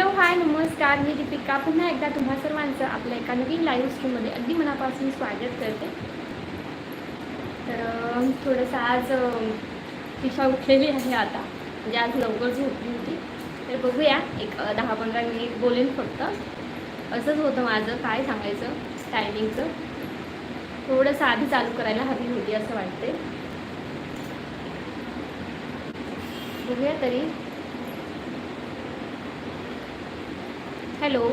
Hello hi नमस्कार. मी दीपिका. पुन्हा एकदा तुम्हा सर्वांचं आपल्या एका नवीन लाईव्ह स्ट्रीममध्ये अगदी मनापासून स्वागत करते. तर थोडंसं आज दिशा उठलेली आहे आता. म्हणजे आज लवकर झोपली होती. तर बघूया एक दहा पंधरा मिनिट बोलेन फक्त. असंच होतं माझं. काय सांगायचं? टायमिंगचं थोडंसं आधी चालू करायला हवी होती असं वाटते बघूया तरी. हॅलो.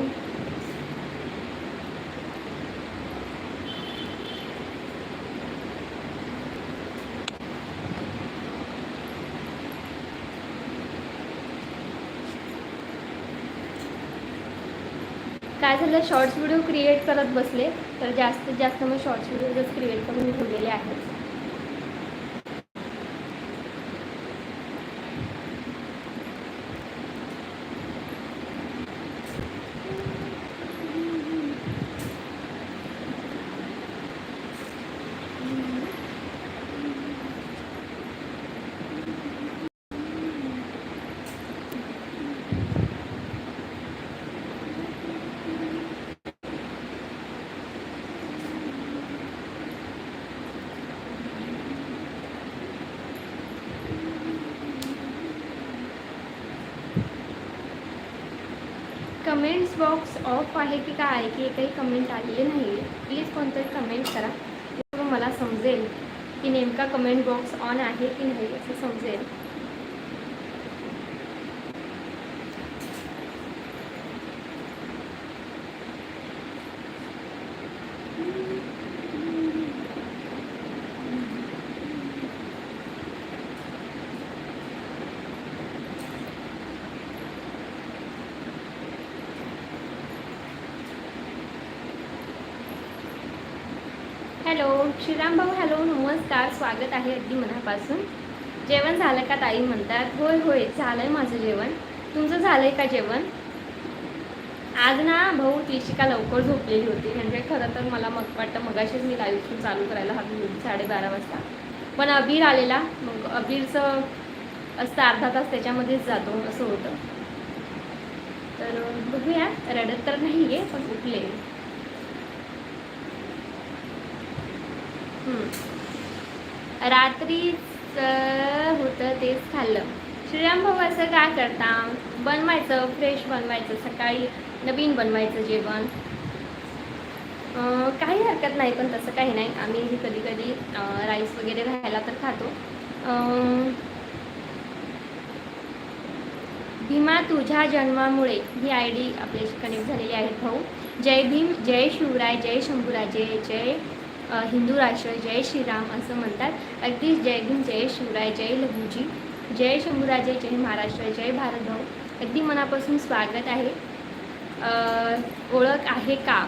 काय झालं? शॉर्ट्स व्हिडिओ क्रिएट करत बसले. तर जास्तीत जास्त मग शॉर्ट्स व्हिडिओजच क्रिएट करून ठेवलेले आहेत. कमेंट्स बॉक्स ऑफ़ आहे की काय आहे, की काही कमेंट आए नहीं आहे प्लीज़ को कमेंट करा. मग मला समजेल कि नेमका कमेंट बॉक्स ऑन है कि नहीं, असं समजेल. हॅलो श्रीराम भाऊ हॅलो नमस्कार. स्वागत आहे अगदी मनापासून. जेवण झालं का ताई म्हणतात. होय होय झालं आहे माझं जेवण. तुमचं झालं आहे का जेवण? आज ना भाऊ त्रिशिका लवकर झोपलेली होती. म्हणजे खरं तर मला मग वाटतं मगाशीच मी लाईव्ह स्ट्रीम चालू करायला हवी होती साडेबारा वाजता. पण अबीर आलेला. मग अबीरचं असतं अर्धा तास त्याच्यामध्येच जातो असं होतं. तर बघूया. रडत तर नाही आहे पण उठले रात्रीच होतं तेच खाल्लं. श्रीराम भाऊ असं काय करता? बनवायचं फ्रेश बनवायचं सकाळी नवीन बनवायचं जेवण. काही हरकत नाही पण तसं काही नाही. आम्ही कधी कधी राईस वगैरे राहायला तर खातो. भीमा तुझ्या जन्मामुळे ही आय डी आपल्याशी कनेक्ट झालेली आहे भाऊ. जय भीम जय शिवराय जय शंभूराजे जय हिंदू राष्ट्र जय श्रीराम असं म्हणतात. अगदीच जय भीम जय शिवराय जय लघुजी. जय शंभूराजे जय महाराष्ट्र जय भारत भाऊ. अगदी मनापासून स्वागत आहे. ओळख आहे का?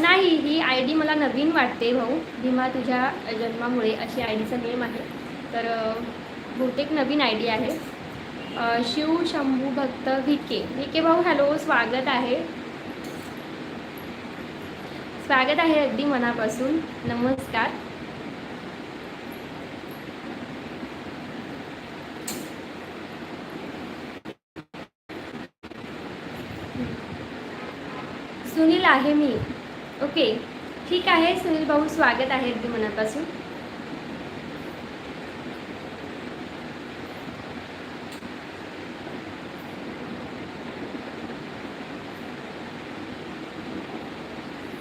नाही ही आय डी मला नवीन वाटते भाऊ. भीमा तुझ्या जन्मामुळे अशी आय डीचा नेम आहे. तर बहुतेक नवीन आय डी आहे. शिव शंभू भक्त विके विके भाऊ हॅलो स्वागत आहे. स्वागत आहे अगदी मनापासून. नमस्कार. सुनील आहे मी. ओके ठीक आहे सुनील भाऊ स्वागत आहे अगदी मनापासून.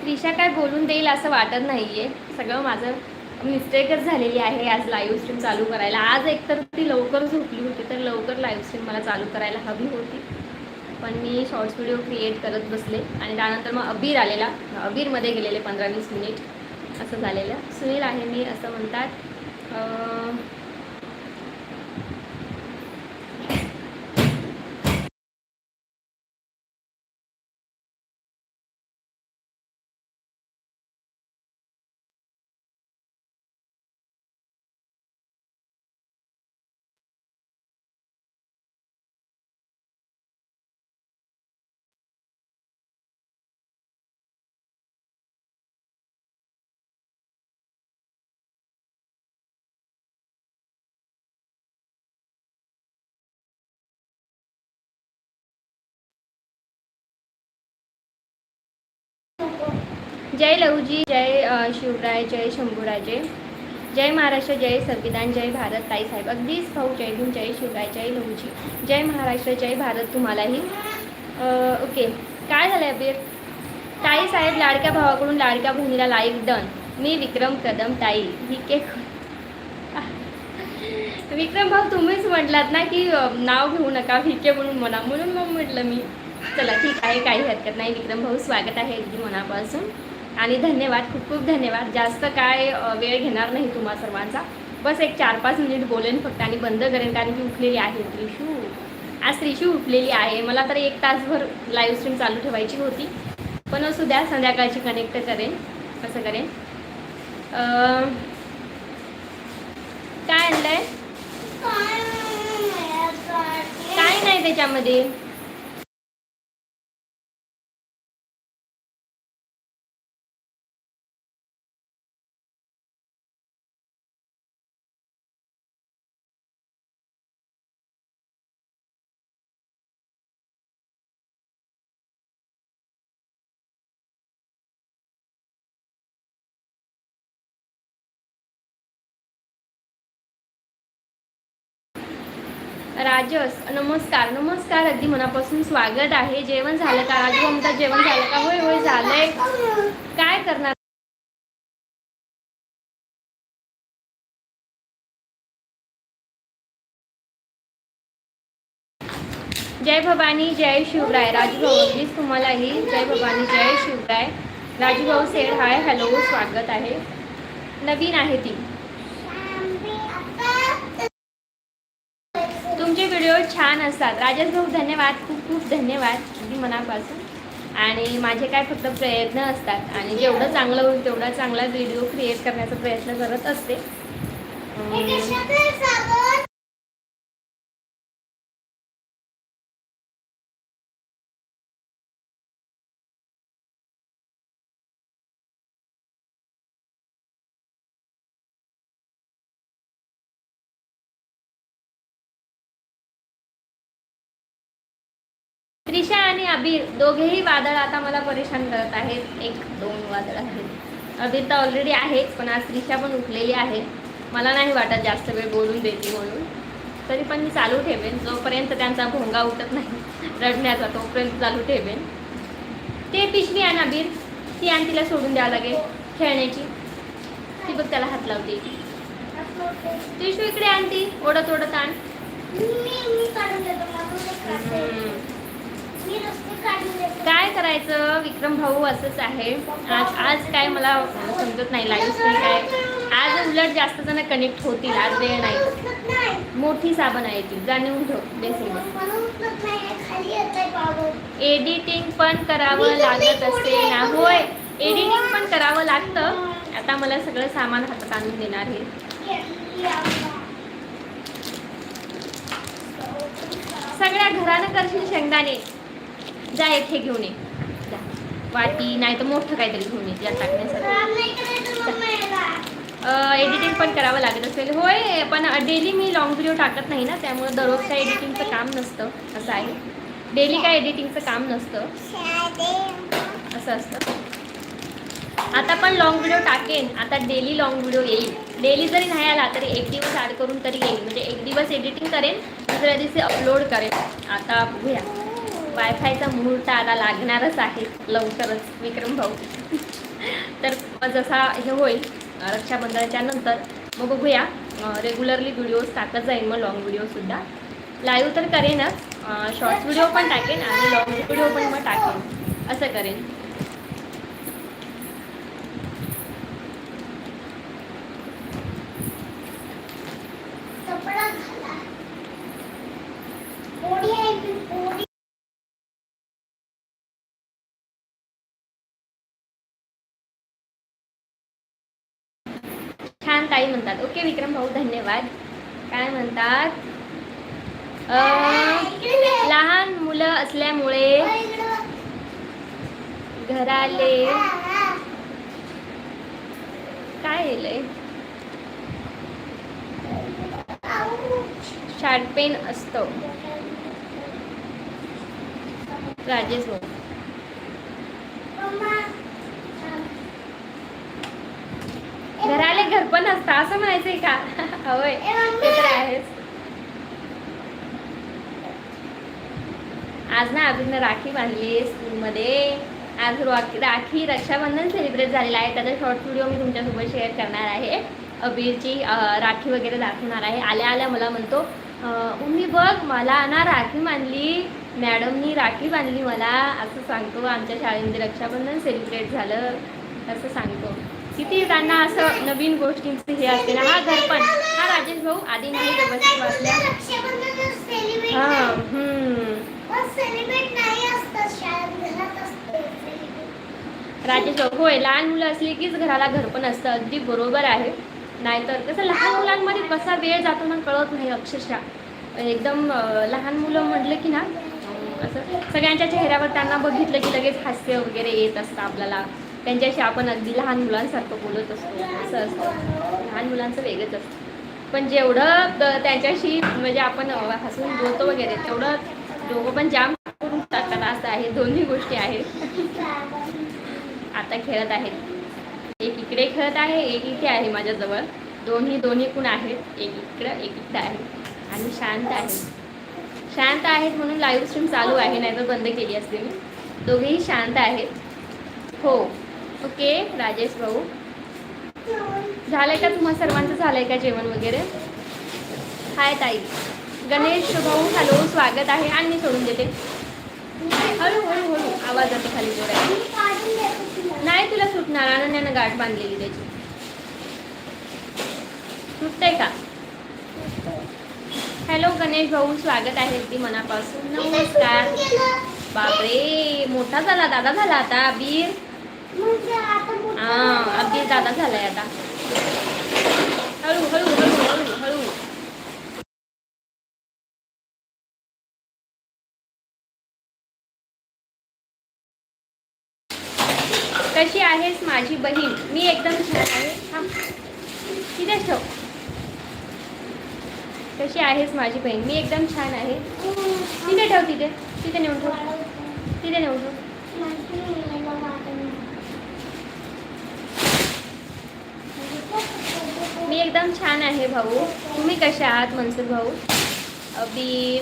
त्रिशा काय बोलून देईल असं वाटत नाही आहे सगळं माझं मिस्टेकच झालेली आहे आज लाईव्ह स्ट्रीम चालू करायला. आज एकतर ती लवकर झोपली होती तर लवकर लाईव्ह स्ट्रीम मला चालू करायला हवी होती. पण मी शॉर्ट्स व्हिडिओ क्रिएट करत बसले आणि त्यानंतर मग अबीर आलेला. अबीरमध्ये गेलेले पंधरा वीस मिनिट असं झालेलं. सुनील आहे मी असं म्हणतात जय लहूजी जय शिवराय जय शंभूराजे जय. महाराष्ट्र जय संविधान जय भारत ताई साहेब. अगदीच भाऊ जय भीम जय शिवराय जय लहूजी जय महाराष्ट्र जय भारत तुम्हालाही. ओके. काय झालं अबीर? ताई साहेब लाडक्या भावाकडून लाडक्या बहिणीला लाईक डन मी विक्रम कदम ताई. ही के विक्रम भाऊ तुम्हीच म्हटलात ना की नाव घेऊ नका विके म्हणून म्हणा. म्हणून मग म्हटलं मी. चला ठीक आहे. काही हरकत नाही. विक्रम भाऊ स्वागत आहे अगदी मनापासून. आणि धन्यवाद खूप खूप धन्यवाद. जास्त काय वेळ घेणार नाही तुम्हा सर्वांचा. बस एक चार पाच मिनिट बोलेन फक्त आणि बंद करेन कारण की उठलेली आहे त्रिशू. आज त्रिशू उठलेली आहे. मला तर एक तासभर लाईव्ह स्ट्रीम चालू ठेवायची होती. पण असू द्या संध्याकाळची कनेक्ट करेन. कसं करेन? काय आणलंय? काय नाही त्याच्यामध्ये? राजस नमस्कार. नमस्कार अगदी मनापासून स्वागत आहे. जेवण झालं का? राजू म्हणतात जेवण झालं का? होय होय झालंय. काय करणार? जय भवानी जय शिवराय. राजूभाऊ अगदीच तुम्हालाही जय भवानी जय Shivrai. Rajubhau said hi hello स्वागत आहे. नवीन आहे ती. तुमचे व्हिडिओ छान असतात. राजेश भाऊ धन्यवाद. खूप खूप धन्यवाद. अगदी मनापासून. आणि माझे काय फक्त प्रयत्न असतात. आणि जेवढं चांगलं होईल तेवढा चांगला व्हिडिओ क्रिएट करण्याचा प्रयत्न करत असते. अबीर दोघेही वादळ आता मला परेशान करत आहेत. एक दोन वादळ आहेत. अबीर तर ऑलरेडी आहेच पण आज त्रिशा पण उठलेली आहे. मला नाही वाटत जास्त वेळ बोलून देते म्हणून. तरी पण मी चालू ठेवेन. जोपर्यंत त्यांचा भोंगा उठत नाही रडण्याचा तोपर्यंत चालू ठेवेन. ते पिशवी आण अबीर. ती आण तिला सोडून द्यावं लागेल खेळण्याची. ती बघ त्याला हात लावते. पिशवी इकडे आण ती. ओढत ओढत आण. काय करायचं? विक्रम भाऊ असंच आहे. आज आज काय मला समजत नाही लाईव्ह स्ट्रीम काय. आज उलट जास्त जण कनेक्ट होतील. आज वेळ नाही. मोठी साबण आहे ती. जाणून ठेव. बेसिंग एडिटिंग पण करावं लागत असते ना? होय. एडिटिंग पण करावं लागतं. आता मला सगळं सामान हातात आणून देणार आहे. सगळ्या घरानं करशील शेंगदाणे. जा एक हे घेऊन ये. जा. वाटी नाही तर मोठं काहीतरी घेऊन ये टाकण्यासाठी एडिटिंग पण करावं लागत असेल. होय पण डेली मी लॉंग व्हिडिओ टाकत नाही ना त्यामुळे दररोज काय एडिटिंगचं काम नसतं असं आहे. डेली काय एडिटिंगचं काम नसतं. असं असतं. आता पण लॉंग व्हिडिओ टाकेन. आता डेली लॉंग व्हिडिओ येईल. डेली जरी नाही आला तरी एक दिवस ॲड करून तरी येईल. म्हणजे एक दिवस एडिटिंग करेन दुसऱ्या दिवशी अपलोड करेन. आता बघूया. वायफायचा मुहूर्त आता लागणारच आहे लवकरच विक्रम भाऊ. तर मग जसा हे होईल रक्षाबंधनाच्या नंतर मग बघूया रेग्युलरली व्हिडिओज टाकत जाईन मग लॉंग व्हिडिओसुद्धा लाईव्ह तर करेनच शॉर्ट्स व्हिडिओ पण टाकेन आणि लॉंग व्हिडिओ पण मग टाकेन. असं करेन छान ताई म्हणतात. ओके विक्रम भाऊ धन्यवाद. काय म्हणतात? लहान मुलं असल्यामुळे घराले काय येलंय शार्पेन असतो. राजेश भाऊ. घरपण असतं असं म्हणायचंय का? होय ते तर आहेच आज ना अभिनं राखी बांधली स्कूलमध्ये. आज राखी राखी रक्षाबंधन सेलिब्रेट झालेलं आहे. त्याचा शॉर्ट व्हिडिओ मी तुमच्यासोबत शेअर करणार आहे. अबीरची राखी वगैरे दाखवणार आहे. आल्या आल्या मला म्हणतो. मम्मी बघ मला ना राखी बांधली. मॅडमनी राखी बांधली मला. असं सांगतो. आमच्या शाळेमध्ये रक्षाबंधन सेलिब्रेट झालं. असं सांगतो. किती त्यांना असं नवीन गोष्टींचं हे असते ना हा घरपण हा राजेश भाऊ आधी नाही व्यवस्थित वाचल्या राजेश भाऊ होय लहान मुलं असली कीच घराला घरपण असतं अगदी बरोबर आहे. नाहीतर कसं लहान मुलांमध्ये कसा वेळ जातो ना कळत नाही अक्षरशः. एकदम लहान मुलं म्हटलं की ना असं सगळ्यांच्या चेहऱ्यावर त्यांना बघितलं की लगेच हास्य वगैरे येत असतं आपल्याला. त्यांच्याशी आपण अगदी लहान मुलांसारखं बोलत असतो. असं असतं. लहान मुलांचं वेगळंच असतं. पण जेवढं त- त्यांच्याशी म्हणजे आपण हसून बोलतो वगैरे तेवढं दोघं पण जाम करून टाकतात. असं आहे. दोन्ही गोष्टी आहेत. आता खेळत आहेत. एक इकडे खेळत आहे एक इथे आहे माझ्याजवळ. दोन्ही दोन्ही कुण आहेत. एक इकडं एक इकडं आहे. आणि शांत आहे. शांत आहेत म्हणून लाईव्ह स्ट्रीम चालू आहे. नाहीतर बंद केली असते मी. दोघेही शांत आहेत. हो. ओके राजेश भाऊ. झालंय का तुम्हाला सर्वांचं झालंय का जेवण वगैरे? हाय ताई. गणेश भाऊ हॅलो स्वागत आहे. आणि मी सोडून देते. हळू हळू हळू. आवाज आता खाली जोरात नाही तुला सुटणार. अनन्यानं गाठ बांधलेली त्याची. सुटतंय का? हॅलो गणेश भाऊ स्वागत आहे अगदी मनापासून. नमस्कार. बापरे मोठा झाला दादा झाला आता. बीर. हा अबीर दादा झालाय आता. हळू हळू हळू हळू हळू. कशी आहेस माझी बहीण? मी एकदम छान आहे. थांब. तिथेच ठेव. कशी आहेस माझी बहीण? मी एकदम छान आहे. तिथे ठेव तिथे. तिथे नेऊन ठेव. तिथे नेऊन ठेव मी एकदम छान आहे भाऊ. तुम्ही कसे आहात मनसूर भाऊ? अभी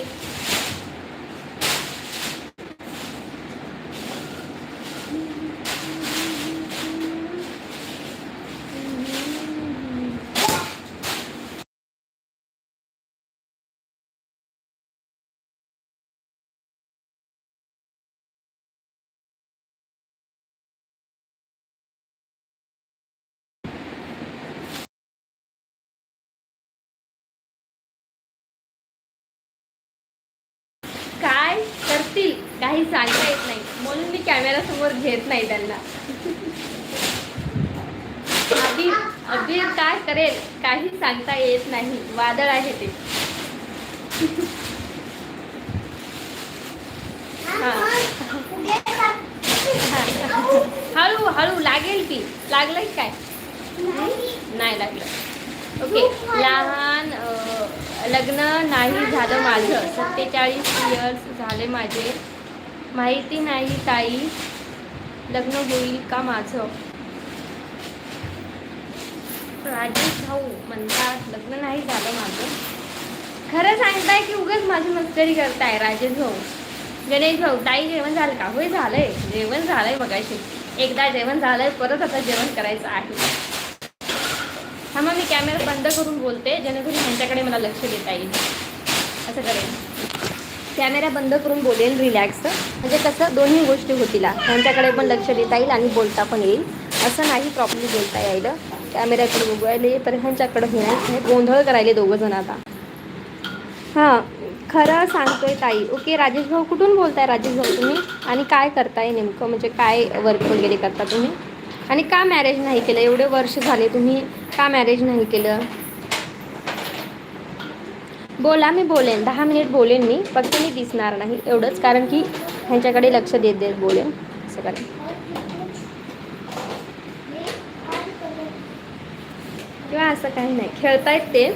काय करतील काही सांगता येत नाही. म्हणून मी कॅमेरा समोर घेत नाही त्यांना. अबीर अबीर काय करेल? काही सांगता येत नाही. वादळ आहे ते. हळू हळू लागेल की? लागलंय काय? नाही. लागलं. ओके लहान लग्न नाही झालं माझं. सत्तेचाळीस इयर्स झाले माझे. माहिती नाही ताई लग्न होईल का माझं? राजेश भाऊ म्हणतात लग्न नाही झालं माझं. खरं सांगताय की उगाच माझी मस्करी करताय राजेश भाऊ. गणेश भाऊ ताई जेवण झालं का? होय झालंय. जेवण झालंय बघायचे एकदा जेवण झालंय परत आता जेवण करायचं आहे. हा मग मी कॅमेरा बंद करून बोलते जेणेकरून त्यांच्याकडे मला लक्ष देता येईल. असं करेन. कॅमेरा बंद करून बोलेल रिलॅक्स म्हणजे कसं दोन्ही गोष्टी होतील. त्यांच्याकडे पण लक्ष देता येईल आणि बोलता पण येईल. असं नाही प्रॉब्लेम बोलता यायला. कॅमेऱ्याकडे बघायला पर ह्यांच्याकडे हे गोंधळ करायले दोघं जण आता. हां खरं सांगतोय ताई. ओके राजेश भाऊ कुठून बोलताय राजेश भाऊ तुम्ही? आणि काय करताय नेमकं? म्हणजे काय वर्क वगैरे करता तुम्ही? आणि का मॅरेज नाही केलं? एवढे वर्ष झाले तुम्ही का मॅरेज नाही केलं? बोला मी बोलेन. दहा मिनिट बोलेन मी फक्त मी दिसणार नाही एवढंच कारण की ह्यांच्याकडे लक्ष देत देत बोलेन. असं करेन किंवा असं काही नाही. खेळतायत ते.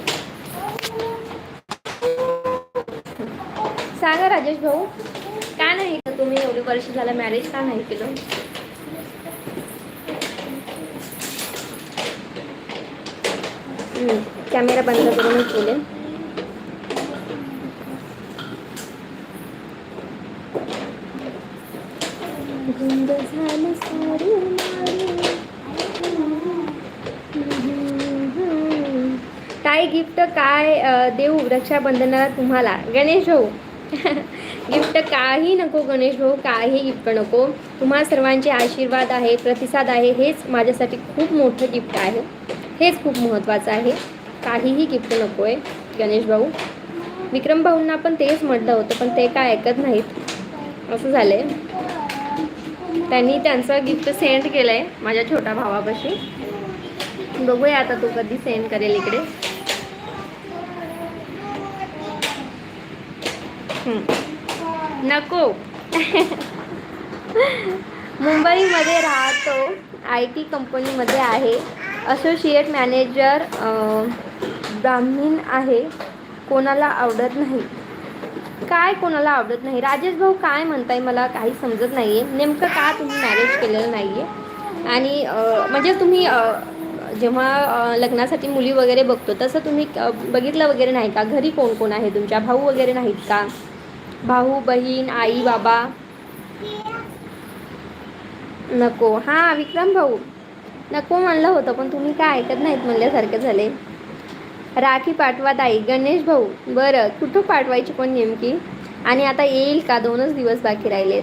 सांगा राजेश भाऊ का नाही तुम्ही? एवढे वर्ष झालं मॅरेज का नाही केलं? कॅमेरा बंद करूनच बोलेन झालं काय गिफ्ट काय देऊ रक्षाबंधनाला तुम्हाला? गणेश भाऊ. गिफ्ट काही नको गणेश भाऊ. काही गिफ्ट नको. तुम्हा सर्वांचे आशीर्वाद आहे प्रतिसाद आहे. हेच माझ्यासाठी खूप मोठं गिफ्ट आहे. हेच खूप महत्त्वाचं आहे. काहीही गिफ्ट नको आहे गणेश भाऊ. विक्रम भाऊंना पण तेच म्हटलं होतं पण ते काय ऐकत नाहीत. असं झालं आहे त्यांनी त्यांचं गिफ्ट सेंड केलं आहे माझ्या छोट्या भावापाशी. बघूया आता तो कधी सेंड करेल इकडे. नको. मुंबईमध्ये राहतो आय टी कंपनीमध्ये आहे. असोसिएट मॅनेजर ब्राह्मीण आहे. कोणाला आवडत नाही. काय कोणाला आवडत नाही? राजेश भाऊ काय म्हणताय मला काही समजत नाही आहे नेमकं का तुम्ही मॅरेज केलेलं नाही आहे आणि म्हणजे तुम्ही जेव्हा लग्नासाठी मुली वगैरे बघतो तसं तुम्ही बघितलं वगैरे नाही का? घरी कोण कोण आहे तुमच्या? भाऊ वगैरे नाहीत का? भाऊ बहीण आई बाबा? नको. हां विक्रम भाऊ. नको म्हणलं होतं पण तुम्ही काय ऐकत नाहीत म्हणल्यासारखं झाले. राखी पाठवा ताई गणेश भाऊ. बरं कुठं पाठवायची पण नेमकी? आणि आता येईल का? दोनच दिवस बाकी राहिलेत.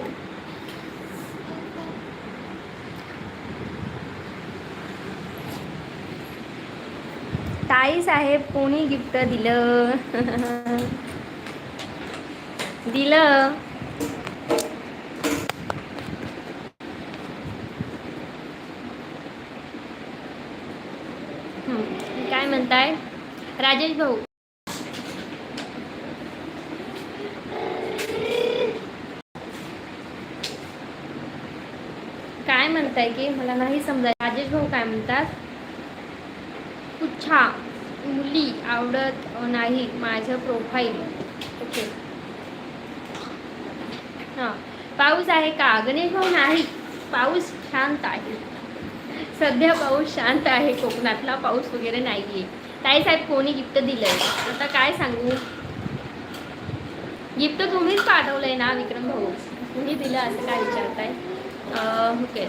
ताई साहेब कोणी गिफ्ट दिलं? दिलं हं, काय म्हणताय राजेश भाऊ. काय म्हणताय की मला नाही समजा राजेश भाऊ काय म्हणतात? पुच्छा मुली आवडत नाही माझं प्रोफाईल ओके हां. पाऊस आहे का? गणेश भाऊ नाही. पाऊस शांत आहे. सध्या पाऊस शांत आहे कोकणातला पाऊस वगैरे नाही आहे ताईसाहेब कोणी गिफ्ट दिलंय? आता काय सांगू? गिफ्ट तुम्हीच पाठवलंय ना विक्रम भाऊ? तुम्ही दिलं असं काय विचारताय? ओके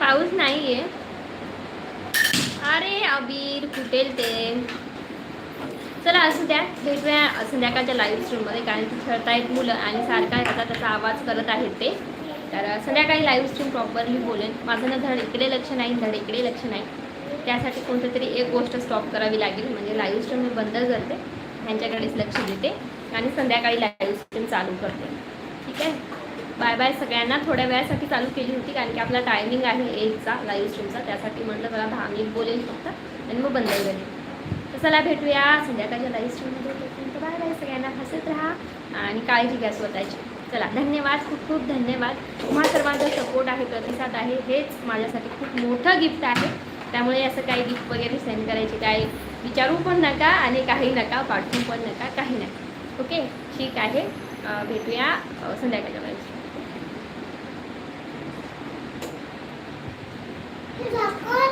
पाऊस नाही आहे अरे अबीर फुटेल ते चला असू द्या भेटूया संध्याकाळच्या लाईव्ह स्ट्रीममध्ये कारण की खेळतायत मुलं आणि सारखा याचा त्याचा आवाज करत आहेत ते. तर संध्याकाळी लाईव्ह स्ट्रीम प्रॉपरली बोलेन. माझं ना धड इकडे लक्ष नाही धड इकडे लक्ष नाही. त्यासाठी कोणतं तरी एक गोष्ट स्टॉप करावी लागेल. म्हणजे लाईव्ह स्ट्रीम मी बंद करते. ह्यांच्याकडेच लक्ष देते. आणि संध्याकाळी लाईव्ह स्ट्रीम चालू करते. ठीक आहे? बाय बाय सगळ्यांना. थोड्या वेळासाठी चालू केली होती कारण की आपला टायमिंग आहे एकचा लाईव्ह स्ट्रीमचा त्यासाठी म्हटलं जरा दहा मिनिट बोलेल फक्त. आणि मग बंद करेल तर चला भेटूया संध्याकाळच्या लाईव्ह स्ट्रीममध्ये बाय बाय सगळ्यांना हसत राहा आणि काळजी घ्या स्वतःची. चला धन्यवाद खूप खूप धन्यवाद. तुम्हा सर्वांचा सपोर्ट आहे प्रतिसाद आहे हेच माझ्यासाठी खूप मोठं गिफ्ट आहे. त्यामुळे असं काही गिफ्ट वगैरे सेंड करायचे काय विचारू पण नका आणि काही नका पाठवू पण नका काही नका ओके ठीक आहे. भेटूया अं, संध्याकाळच्या लाईव्ह Zakon